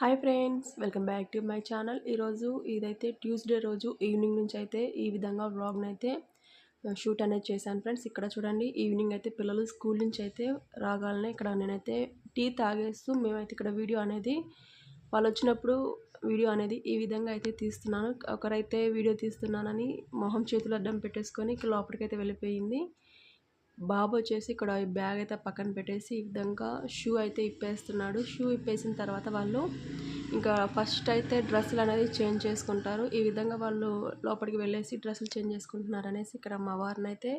Hi friends welcome back to my channel. ఈరోజు ఇదైతే Tuesday రోజు ఈవినింగ్ నుంచి అయితే ఈ విధంగా వ్లాగ్ని అయితే షూట్ అనేది చేశాను ఫ్రెండ్స్. ఇక్కడ చూడండి ఈవినింగ్ అయితే పిల్లలు స్కూల్ నుంచి అయితే రాగాలనే ఇక్కడ నేనైతే టీ తాగేస్తూ మేమైతే ఇక్కడ వీడియో అనేది వాళ్ళు వచ్చినప్పుడు వీడియో అనేది ఈ విధంగా అయితే తీస్తున్నాను. ఒకరైతే వీడియో తీస్తున్నానని మొహం చేతులు అడ్డం పెట్టేసుకొని లోపలికైతే వెళ్ళిపోయింది. బాబు వచ్చేసి ఇక్కడ ఈ బ్యాగ్ అయితే పక్కన పెట్టేసి ఈ విధంగా షూ అయితే ఇప్పేస్తున్నాడు. షూ ఇప్పేసిన తర్వాత వాళ్ళు ఇంకా ఫస్ట్ అయితే డ్రెస్సులు అనేది చేంజ్ చేసుకుంటారు. ఈ విధంగా వాళ్ళు లోపలికి వెళ్ళేసి డ్రెస్సులు చేంజ్ చేసుకుంటున్నారు అనేసి ఇక్కడ మా వారిని అయితే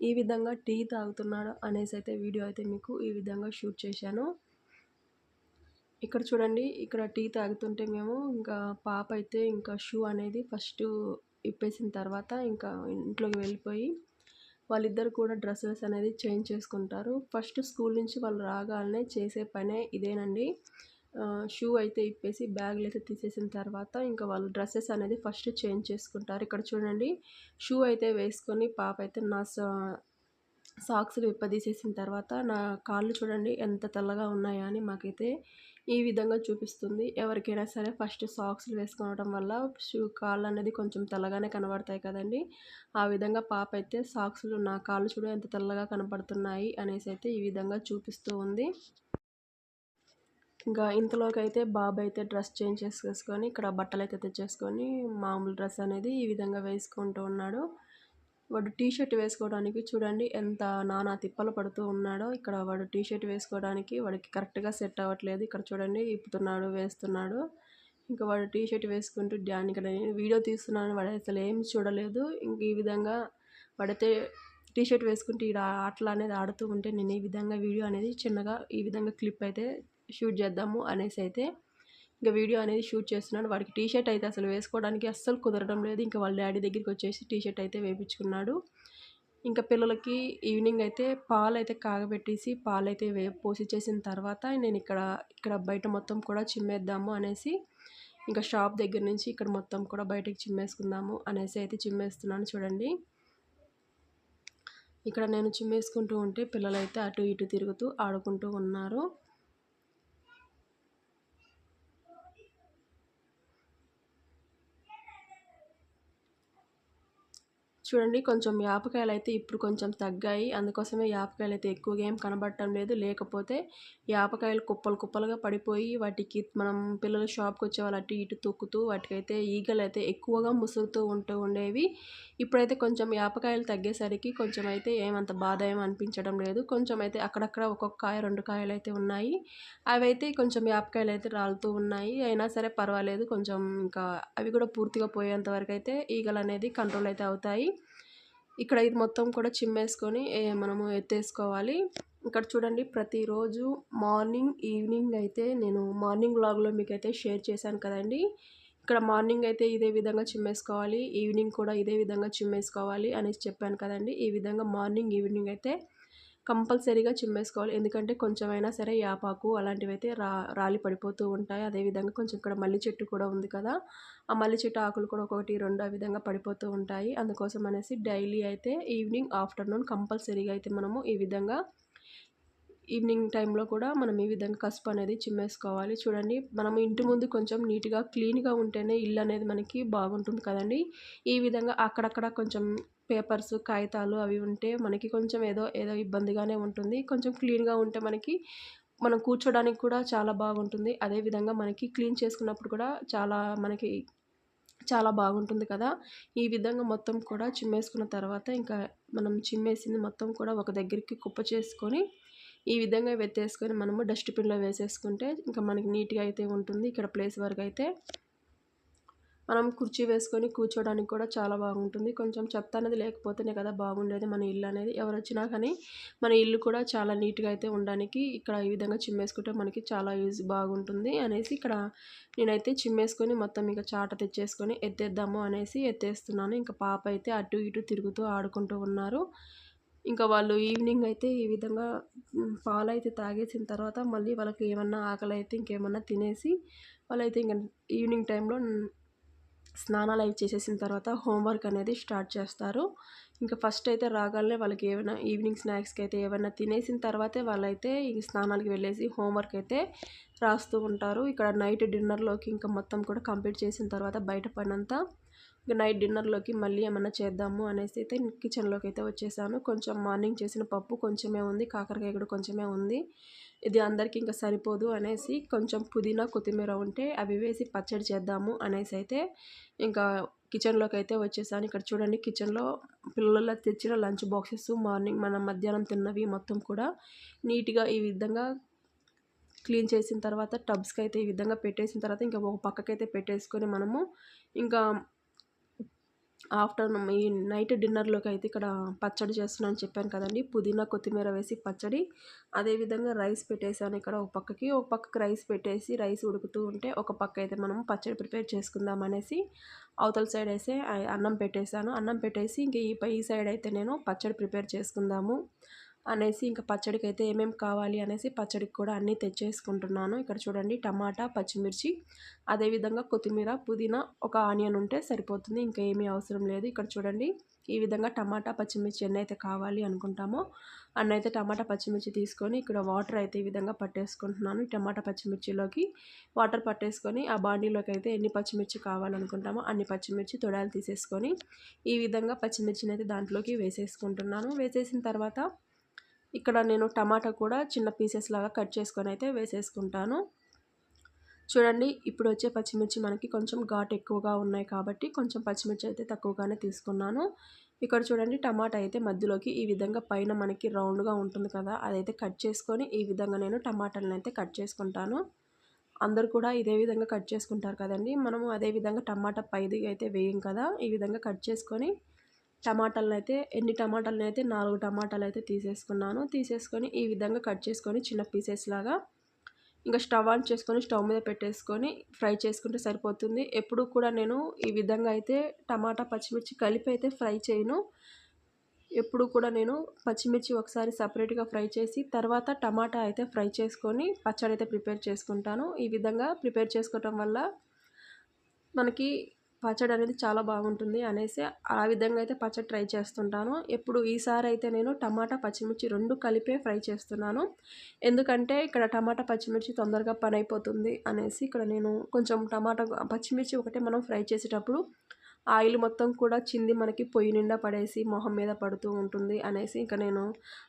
ఈ విధంగా టీ తాగుతున్నాడు అనేసి అయితే వీడియో అయితే మీకు ఈ విధంగా షూట్ చేశాను. ఇక్కడ చూడండి ఇక్కడ టీ తాగుతుంటే మేము ఇంకా పాప అయితే ఇంకా షూ అనేది ఫస్ట్ ఇప్పేసిన తర్వాత ఇంకా ఇంట్లోకి వెళ్ళిపోయి వాళ్ళిద్దరు కూడా డ్రెస్సెస్ అనేది చేంజ్ చేసుకుంటారు. ఫస్ట్ స్కూల్ నుంచి వాళ్ళు రాగానే చేసే పనే ఇదేనండి. షూ అయితే ఇప్పేసి బ్యాగులు అయితే తీసేసిన తర్వాత ఇంకా వాళ్ళు డ్రెస్సెస్ అనేది ఫస్ట్ చేంజ్ చేసుకుంటారు. ఇక్కడ చూడండి షూ అయితే వేసుకొని పాప అయితే నా సాక్స్లు విప్పదీసేసిన తర్వాత నా కాళ్ళు చూడండి ఎంత తెల్లగా ఉన్నాయా అని మాకైతే ఈ విధంగా చూపిస్తుంది. ఎవరికైనా సరే ఫస్ట్ సాక్స్లు వేసుకోవడం వల్ల షూ కాళ్ళు అనేది కొంచెం తెల్లగానే కనబడతాయి కదండి. ఆ విధంగా పాప అయితే సాక్స్లు నా కాళ్ళు చూడ ఎంత తెల్లగా కనబడుతున్నాయి అనేసి అయితే ఈ విధంగా చూపిస్తూ ఉంది. ఇంకా ఇంతలోకి అయితే బాబు అయితే డ్రెస్ చేంజ్ చేసేసుకొని ఇక్కడ బట్టలు అయితే తెచ్చేసుకొని మామూలు డ్రెస్ అనేది ఈ విధంగా వేసుకుంటూ ఉన్నాడు. వాడు టీ షర్ట్ వేసుకోవడానికి చూడండి ఎంత నానా తిప్పలు పడుతూ ఉన్నాడో. ఇక్కడ వాడు టీ షర్ట్ వేసుకోవడానికి వాడికి కరెక్ట్గా సెట్ అవ్వట్లేదు. ఇక్కడ చూడండి ఇప్పుతున్నాడు వేస్తున్నాడు. ఇంకా వాడు టీ షర్ట్ వేసుకుంటూ డ్యాన్ ఇక్కడ వీడియో తీస్తున్నాను వాడు అసలు ఏం చూడలేదు. ఇంక ఈ విధంగా వాడైతే టీ షర్ట్ వేసుకుంటూ ఇక్కడ ఆటలు అనేది ఆడుతూ ఉంటే నేను ఈ విధంగా వీడియో అనేది చిన్నగా ఈ విధంగా క్లిప్ అయితే షూట్ చేద్దాము అనేసి అయితే ఇంకా వీడియో అనేది షూట్ చేస్తున్నాడు. వాడికి టీ షర్ట్ అయితే అసలు వేసుకోవడానికి అస్సలు కుదరడం లేదు. ఇంకా వాళ్ళ డాడీ దగ్గరికి వచ్చేసి టీ షర్ట్ అయితే వేయించుకున్నాడు ఇంకా పిల్లలకి ఈవినింగ్ అయితే పాలు అయితే కాగబెట్టేసి పాలు అయితే వే పోసి చేసిన తర్వాత నేను ఇక్కడ ఇక్కడ బయట మొత్తం కూడా చిమ్మేద్దాము అనేసి ఇంకా షాప్ దగ్గర నుంచి ఇక్కడ మొత్తం కూడా బయటకి చిమ్మేసుకుందాము అనేసి అయితే చిమ్మేస్తున్నాను చూడండి. ఇక్కడ నేను చిమ్మేసుకుంటూ ఉంటే పిల్లలైతే అటు ఇటు తిరుగుతూ ఆడుకుంటూ ఉన్నారు. చూడండి కొంచెం యాపకాయలు అయితే ఇప్పుడు కొంచెం తగ్గాయి. అందుకోసమే యాపకాయలు అయితే ఎక్కువగా ఏం కనబడటం లేదు. లేకపోతే యాపకాయలు కుప్పలు కుప్పలుగా పడిపోయి వాటికి మనం పిల్లల షాప్కి వచ్చే వాళ్ళు అటు ఇటు తొక్కుతూ వాటికైతే ఈగలు అయితే ఎక్కువగా ముసుగుతూ ఉంటూ ఉండేవి. ఇప్పుడైతే కొంచెం యాపకాయలు తగ్గేసరికి కొంచెం అయితే ఏమంత బాధ ఏం అనిపించడం లేదు. కొంచెం అయితే అక్కడక్కడ ఒక్కొక్క కాయ రెండు కాయలు అయితే ఉన్నాయి. అవి అయితే కొంచెం యాపకాయలు అయితే రాలుతూ ఉన్నాయి. అయినా సరే పర్వాలేదు. కొంచెం ఇంకా అవి కూడా పూర్తిగా పోయేంత వరకు అయితే ఈగలు అనేది కంట్రోల్ అయితే అవుతాయి. ఇక్కడ ఇది మొత్తం కూడా చిమ్మేసుకొని మనము ఎత్తేసుకోవాలి. ఇక్కడ చూడండి ప్రతిరోజు మార్నింగ్ ఈవినింగ్ అయితే నేను మార్నింగ్ వ్లాగ్లో మీకు అయితే షేర్ చేశాను కదండి. ఇక్కడ మార్నింగ్ అయితే ఇదే విధంగా చిమ్మేసుకోవాలి ఈవినింగ్ కూడా ఇదే విధంగా చిమ్మేసుకోవాలి అనేసి చెప్పాను కదండి. ఈ విధంగా మార్నింగ్ ఈవినింగ్ అయితే కంపల్సరీగా చిమ్మేసుకోవాలి. ఎందుకంటే కొంచెమైనా సరే యాపాకు అలాంటివి అయితే రా రాలి పడిపోతూ ఉంటాయి. అదేవిధంగా కొంచెం ఇక్కడ మల్లి చెట్టు కూడా ఉంది కదా. ఆ మల్లి చెట్టు ఆకులు కూడా ఒకటి రెండు ఆ విధంగా పడిపోతూ ఉంటాయి. అందుకోసం అనేసి డైలీ అయితే ఈవినింగ్ ఆఫ్టర్నూన్ కంపల్సరీగా అయితే మనము ఈ విధంగా ఈవినింగ్ టైంలో కూడా మనం ఈ విధంగా కసుపు అనేది చిమ్మేసుకోవాలి. చూడండి మనం ఇంటి ముందు కొంచెం నీట్గా క్లీన్గా ఉంటేనే ఇల్లు అనేది మనకి బాగుంటుంది కదండి. ఈ విధంగా అక్కడక్కడ కొంచెం పేపర్స్ కాగితాలు అవి ఉంటే మనకి కొంచెం ఏదో ఏదో ఇబ్బందిగానే ఉంటుంది. కొంచెం క్లీన్గా ఉంటే మనకి మనం కూర్చోడానికి కూడా చాలా బాగుంటుంది. అదేవిధంగా మనకి క్లీన్ చేసుకున్నప్పుడు కూడా చాలా మనకి చాలా బాగుంటుంది కదా. ఈ విధంగా మొత్తం కూడా చిమ్మేసుకున్న తర్వాత ఇంకా మనం చిమ్మేసింది మొత్తం కూడా ఒక దగ్గరికి కుప్ప చేసుకొని ఈ విధంగా వెత్తేసుకొని మనము డస్ట్బిన్లో వేసేసుకుంటే ఇంకా మనకి నీట్గా అయితే ఉంటుంది. ఇక్కడ ప్లేస్ వరకు అయితే మనం కుర్చీ వేసుకొని కూర్చోడానికి కూడా చాలా బాగుంటుంది. కొంచెం చెత్త అనేది లేకపోతేనే కదా బాగుండేది మన ఇల్లు అనేది. ఎవరు వచ్చినా కానీ మన ఇల్లు కూడా చాలా నీట్గా అయితే ఉండడానికి ఇక్కడ ఈ విధంగా చిమ్మేసుకుంటే మనకి చాలా యూజ్ బాగుంటుంది అనేసి ఇక్కడ నేనైతే చిమ్మేసుకొని మొత్తం ఇంకా చాట తెచ్చేసుకొని ఎత్తేద్దాము అనేసి ఎత్తేస్తున్నాను. ఇంకా పాప అయితే అటు ఇటు తిరుగుతూ ఆడుకుంటూ ఉన్నారు. ఇంకా వాళ్ళు ఈవినింగ్ అయితే ఈ విధంగా పాలు అయితే తాగేసిన తర్వాత మళ్ళీ వాళ్ళకి ఏమన్నా ఆకలి అయితే ఇంకేమన్నా తినేసి వాళ్ళైతే ఇంకా ఈవినింగ్ టైంలో స్నానాలు అవి చేసేసిన తర్వాత హోంవర్క్ అనేది స్టార్ట్ చేస్తారు. ఇంకా ఫస్ట్ అయితే రాగానే వాళ్ళకి ఏమైనా ఈవినింగ్ స్నాక్స్కి అయితే ఏమైనా తినేసిన తర్వాతే వాళ్ళైతే ఇంక స్నానాలకి వెళ్ళేసి హోంవర్క్ అయితే రాస్తూ ఉంటారు. ఇక్కడ నైట్ డిన్నర్లోకి ఇంకా మొత్తం కూడా కంప్లీట్ చేసిన తర్వాత బయట పనంతా ఇంకా నైట్ డిన్నర్లోకి మళ్ళీ ఏమన్నా చేద్దాము అనేసి అయితే కిచెన్లోకి అయితే వచ్చేసాను. కొంచెం మార్నింగ్ చేసిన పప్పు కొంచెమే ఉంది కాకరకాయ కూడా కొంచెమే ఉంది. ఇది అందరికీ ఇంకా సరిపోదు అనేసి కొంచెం పుదీనా కొత్తిమీర ఉంటే అవి వేసి పచ్చడి చేద్దాము అనేసి అయితే ఇంకా కిచెన్లోకి అయితే వచ్చేసాను. ఇక్కడ చూడండి కిచెన్లో పిల్లల తెచ్చిన లంచ్ బాక్సెస్ మార్నింగ్ మనం మధ్యాహ్నం తిన్నవి మొత్తం కూడా నీట్గా ఈ విధంగా క్లీన్ చేసిన తర్వాత టబ్స్కి అయితే ఈ విధంగా పెట్టేసిన తర్వాత ఇంకా ఒక పక్కకైతే పెట్టేసుకొని మనము ఇంకా ఆఫ్టర్నూన్ ఈ నైట్ డిన్నర్లోకి అయితే ఇక్కడ పచ్చడి చేస్తున్నాను చెప్పాను కదండి. పుదీనా కొత్తిమీర వేసి పచ్చడి అదేవిధంగా రైస్ పెట్టేసాను ఇక్కడ ఒక పక్కకి. ఒక పక్కకి రైస్ పెట్టేసి రైస్ ఉడుకుతూ ఉంటే ఒక పక్క అయితే మనం పచ్చడి ప్రిపేర్ చేసుకుందాం అనేసి అవతల సైడ్ అయితే అన్నం పెట్టేశాను. అన్నం పెట్టేసి ఇంక ఈ సైడ్ అయితే నేను పచ్చడి ప్రిపేర్ చేసుకుందాము. అనేసి ఇంకా పచ్చడికి అయితే ఏమేమి కావాలి అనేసి పచ్చడికి కూడా అన్నీ తెచ్చేసుకుంటున్నాను. ఇక్కడ చూడండి టమాటా పచ్చిమిర్చి అదేవిధంగా కొత్తిమీర పుదీనా ఒక ఆనియన్ ఉంటే సరిపోతుంది ఇంకా ఏమీ అవసరం లేదు. ఇక్కడ చూడండి ఈ విధంగా టమాటా పచ్చిమిర్చి ఎన్ని అయితే కావాలి అనుకుంటామో అన్న అయితే టమాటా పచ్చిమిర్చి తీసుకొని ఇక్కడ వాటర్ అయితే ఈ విధంగా పట్టేసుకుంటున్నాను. టమాటా పచ్చిమిర్చిలోకి వాటర్ పట్టేసుకొని ఆ బాండీలోకి అయితే ఎన్ని పచ్చిమిర్చి కావాలనుకుంటామో అన్ని పచ్చిమిర్చి తొడాలు తీసేసుకొని ఈ విధంగా పచ్చిమిర్చిని అయితే దాంట్లోకి వేసేసుకుంటున్నాను. వేసేసిన తర్వాత ఇక్కడ నేను టమాటా కూడా చిన్న పీసెస్ లాగా కట్ చేసుకొని అయితే వేసేసుకుంటాను. చూడండి ఇప్పుడు వచ్చే పచ్చిమిర్చి మనకి కొంచెం ఘాట్ ఎక్కువగా ఉన్నాయి కాబట్టి కొంచెం పచ్చిమిర్చి అయితే తక్కువగానే తీసుకున్నాను. ఇక్కడ చూడండి టమాటా అయితే మధ్యలోకి ఈ విధంగా పైన మనకి రౌండ్గా ఉంటుంది కదా అదైతే కట్ చేసుకొని ఈ విధంగా నేను టమాటాలను అయితే కట్ చేసుకుంటాను. అందరు కూడా ఇదే విధంగా కట్ చేసుకుంటారు కదండి మనము అదే విధంగా టమాటా పైది అయితే వేయం కదా ఈ విధంగా కట్ చేసుకొని టమాటాలను అయితే ఎన్ని టమాటాలను అయితే నాలుగు టమాటాలు అయితే తీసేసుకున్నాను. తీసేసుకొని ఈ విధంగా కట్ చేసుకొని చిన్న పీసెస్ లాగా ఇంకా స్టవ్ ఆన్ చేసుకొని స్టవ్ మీద పెట్టేసుకొని ఫ్రై చేసుకుంటే సరిపోతుంది. ఎప్పుడు కూడా నేను ఈ విధంగా అయితే టమాటా పచ్చిమిర్చి కలిపి అయితే ఫ్రై చేయను. ఎప్పుడు కూడా నేను పచ్చిమిర్చి ఒకసారి సపరేట్గా ఫ్రై చేసి తర్వాత టమాటా అయితే ఫ్రై చేసుకొని పచ్చడి అయితే ప్రిపేర్ చేసుకుంటాను. ఈ విధంగా ప్రిపేర్ చేసుకోవటం వల్ల మనకి పచ్చడి అనేది చాలా బాగుంటుంది అనేసి ఆ విధంగా అయితే పచ్చడి ట్రై చేస్తుంటాను. ఎప్పుడు ఈసారి అయితే నేను టమాటా పచ్చిమిర్చి రెండు కలిపే ఫ్రై చేస్తున్నాను. ఎందుకంటే ఇక్కడ టమాటా పచ్చిమిర్చి తొందరగా పని అయిపోతుంది అనేసి ఇక్కడ నేను కొంచెం టమాటా పచ్చిమిర్చి ఒకటే మనం ఫ్రై చేసేటప్పుడు ఆయిల్ మొత్తం కూడా చింది మనకి పొయ్యి నిండా పడేసి మొహం మీద పడుతూ ఉంటుంది అనేసి ఇంకా నేను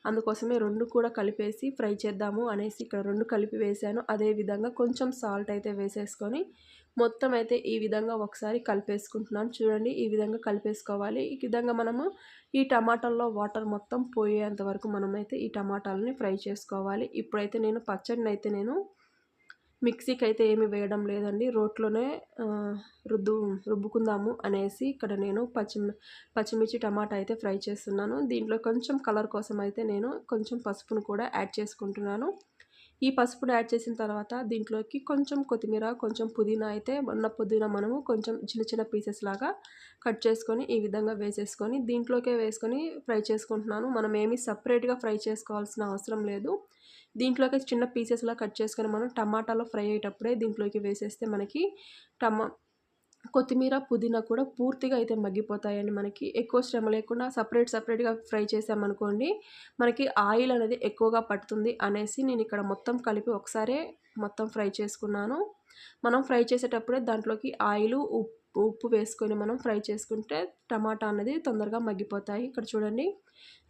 అందుకోసమే రెండు కూడా కలిపేసి ఫ్రై చేద్దాము అనేసి ఇక్కడ రెండు కలిపి వేసాను అదేవిధంగా కొంచెం సాల్ట్ అయితే వేసేసుకొని మొత్తం అయితే ఈ విధంగా ఒకసారి కలిపేసుకుంటున్నాను. చూడండి ఈ విధంగా కలిపేసుకోవాలి. ఈ విధంగా మనము ఈ టమాటాల్లో వాటర్ మొత్తం పోయేంత వరకు మనమైతే ఈ టమాటాలని ఫ్రై చేసుకోవాలి. ఇప్పుడైతే నేను పచ్చడిని అయితే నేను మిక్సీకి అయితే ఏమి వేయడం లేదండి. రోట్లోనే రుద్దు రుబ్బుకుందాము అనేసి ఇక్కడ నేను పచ్చి పచ్చిమిర్చి టమాటా అయితే ఫ్రై చేస్తున్నాను. దీంట్లో కొంచెం కలర్ కోసం అయితే నేను కొంచెం పసుపును కూడా యాడ్ చేసుకుంటున్నాను. ఈ పసుపును యాడ్ చేసిన తర్వాత దీంట్లోకి కొంచెం కొత్తిమీర కొంచెం పుదీనా అయితే ఉన్న పుదీనా మనము కొంచెం చిన్న చిన్న పీసెస్ లాగా కట్ చేసుకొని ఈ విధంగా వేసేసుకొని దీంట్లోకే వేసుకొని ఫ్రై చేసుకుంటున్నాను. మనం ఏమీ సపరేట్గా ఫ్రై చేసుకోవాల్సిన అవసరం లేదు. దీంట్లోకి చిన్న పీసెస్లా కట్ చేసుకొని మనం టమాటాలో ఫ్రై అయ్యేటప్పుడే దీంట్లోకి వేసేస్తే మనకి టమా కొత్తిమీర పుదీనా కూడా పూర్తిగా అయితే మగ్గిపోతాయండి మనకి. ఎక్కువ శ్రమ లేకుండా సపరేట్ సపరేట్గా ఫ్రై చేసామనుకోండి మనకి ఆయిల్ అనేది ఎక్కువగా పడుతుంది అనేసి నేను ఇక్కడ మొత్తం కలిపి ఒకసారే మొత్తం ఫ్రై చేసుకున్నాను. మనం ఫ్రై చేసేటప్పుడే దాంట్లోకి ఆయిల్ ఉప్పు ఉప్పు వేసుకొని మనం ఫ్రై చేసుకుంటే టమాటా అనేది తొందరగా మగ్గిపోతాయి. ఇక్కడ చూడండి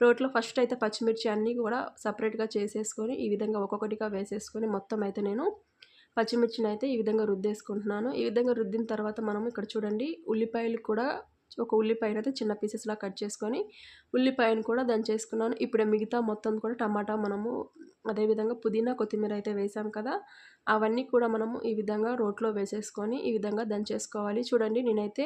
రోట్లో ఫస్ట్ అయితే పచ్చిమిర్చి అన్నీ కూడా సపరేట్గా చేసేసుకొని ఈ విధంగా ఒక్కొక్కటిగా వేసేసుకొని మొత్తం అయితే నేను పచ్చిమిర్చిని అయితే ఈ విధంగా రుద్దేసుకుంటున్నాను. ఈ విధంగా రుద్దిన తర్వాత మనం ఇక్కడ చూడండి ఉల్లిపాయలు కూడా ఒక ఉల్లిపాయను అయితే చిన్న పీసెస్లా కట్ చేసుకొని ఉల్లిపాయను కూడా దంచేసుకున్నాను. ఇప్పుడు మిగతా మొత్తం కూడా టమాటా మనము అదేవిధంగా పుదీనా కొత్తిమీర అయితే వేసాం కదా అవన్నీ కూడా మనము ఈ విధంగా రోట్లో వేసేసుకొని ఈ విధంగా దంచేసుకోవాలి. చూడండి నేనైతే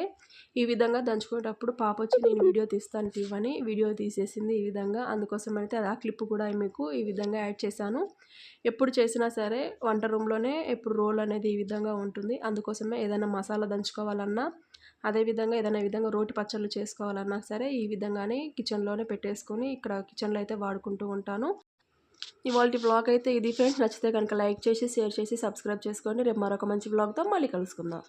ఈ విధంగా దంచుకునేటప్పుడు పాప వచ్చి నేను వీడియో తీస్తాను ఇవ్వని వీడియో తీసేసింది ఈ విధంగా. అందుకోసం అయితే అది ఆ క్లిప్ కూడా మీకు ఈ విధంగా యాడ్ చేశాను. ఎప్పుడు చేసినా సరే వంట రూమ్లోనే ఎప్పుడు రోల్ అనేది ఈ విధంగా ఉంటుంది. అందుకోసమే ఏదైనా మసాలా దంచుకోవాలన్నా అదేవిధంగా ఏదైనా విధంగా రోటి పచ్చళ్ళు చేసుకోవాలన్నా సరే ఈ విధంగానే కిచెన్ కిచెన్లోనే పెట్టేసుకొని ఇక్కడ కిచెన్లో అయితే వాడుకుంటూ ఉంటాను. ఇవాళ బ్లాగ్ అయితే ఇది ఫ్రెండ్స్. నచ్చితే కనుక లైక్ చేసి షేర్ చేసి సబ్స్క్రైబ్ చేసుకోండి. రేపు మరొక మంచి బ్లాగ్తో మళ్ళీ కలుసుకుందాం.